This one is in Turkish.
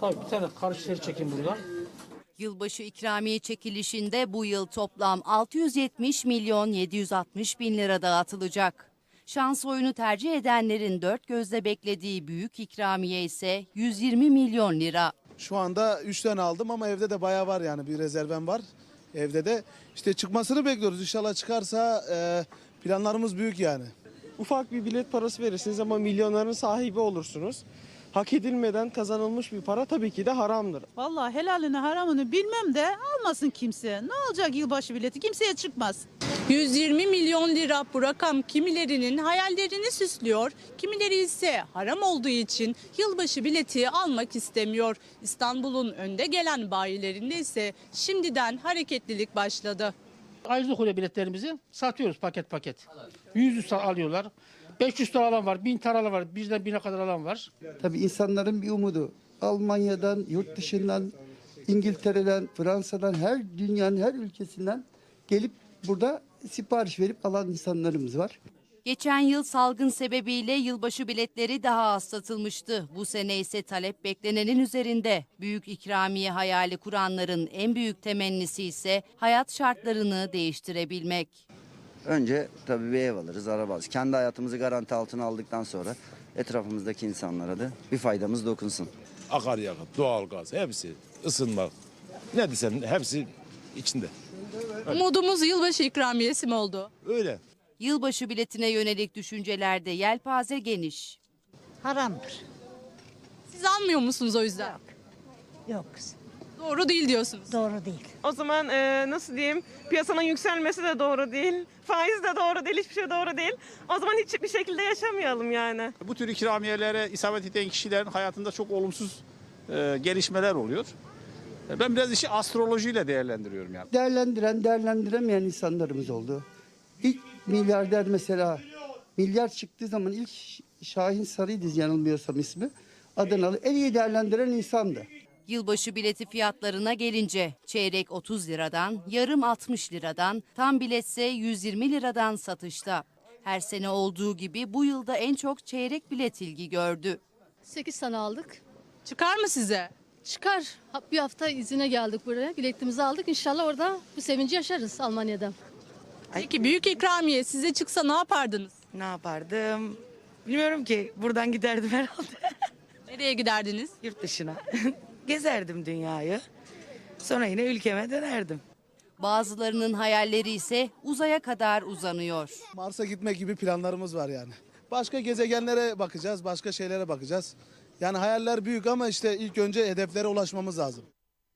Tabii bir tane karıştır çekin buradan. Yılbaşı ikramiye çekilişinde bu yıl toplam 670 milyon 760 bin lira dağıtılacak. Şans oyunu tercih edenlerin dört gözle beklediği büyük ikramiye ise 120 milyon lira. Şu anda 3 tane aldım ama evde de bayağı var yani bir rezervem var. Evde de işte çıkmasını bekliyoruz. İnşallah çıkarsa e, planlarımız büyük yani. Ufak bir bilet parası verirsiniz ama milyonların sahibi olursunuz. Hak edilmeden kazanılmış bir para tabii ki de haramdır. Vallahi helalini haramını bilmem de almasın kimse. Ne olacak yılbaşı bileti? Kimseye çıkmaz. 120 milyon lira bu rakam kimilerinin hayallerini süslüyor, kimileri ise haram olduğu için yılbaşı bileti almak istemiyor. İstanbul'un önde gelen bayilerinde ise şimdiden hareketlilik başladı. Ayrıca biletlerimizi satıyoruz paket paket. 100 lira alıyorlar. 500 lira alan var, 1000 lira alan var, bizden 1000'e kadar alan var. Tabii insanların bir umudu. Almanya'dan, yurt dışından, İngiltere'den, Fransa'dan, her dünyanın her ülkesinden gelip burada sipariş verip alan insanlarımız var. Geçen yıl salgın sebebiyle yılbaşı biletleri daha az satılmıştı. Bu sene ise talep beklenenin üzerinde. Büyük ikramiye hayali kuranların en büyük temennisi ise hayat şartlarını değiştirebilmek. Önce tabii bir ev alırız, araba alırız. Kendi hayatımızı garanti altına aldıktan sonra etrafımızdaki insanlara da bir faydamız dokunsun. akaryakıt, doğalgaz hepsi ısınmak. Ne desen hepsi içinde. Umudumuz yılbaşı ikramiyesi mi oldu? Öyle. Yılbaşı biletine yönelik düşüncelerde yelpaze geniş. Haramdır. Siz almıyor musunuz o yüzden? Yok kız, Doğru değil diyorsunuz. doğru değil. O zaman e, nasıl diyeyim piyasanın yükselmesi de doğru değil. Faiz de doğru değil. Hiçbir şey doğru değil. O zaman hiçbir şekilde yaşamayalım yani. Bu tür ikramiyelere isabet eden kişilerin hayatında çok olumsuz e, gelişmeler oluyor. E, Ben biraz işi astrolojiyle değerlendiriyorum yani. Değerlendiren, değerlendiremeyen insanlarımız oldu. İlk milyarder mesela, milyar çıktığı zaman ilk Şahin Sarı'ydı yanılmıyorsam ismi. Adanalı en iyi değerlendiren insandı. Yılbaşı bileti fiyatlarına gelince çeyrek 30 liradan, yarım 60 liradan, tam biletse 120 liradan satışta. Her sene olduğu gibi bu yılda en çok çeyrek bilet ilgi gördü. 8 tane aldık. Çıkar mı size? Çıkar. Bir hafta izine geldik buraya. Biletimizi aldık. İnşallah orada bu sevinci yaşarız Almanya'da. Peki büyük ikramiye size çıksa ne yapardınız? Ne yapardım? Bilmiyorum ki. Buradan giderdim herhalde Nereye giderdiniz? yurt dışına. Gezerdim dünyayı. Sonra yine ülkeme dönerdim. Bazılarının hayalleri ise uzaya kadar uzanıyor. Mars'a gitmek gibi planlarımız var yani. Başka gezegenlere bakacağız, başka şeylere bakacağız. Yani hayaller büyük ama işte ilk önce hedeflere ulaşmamız lazım.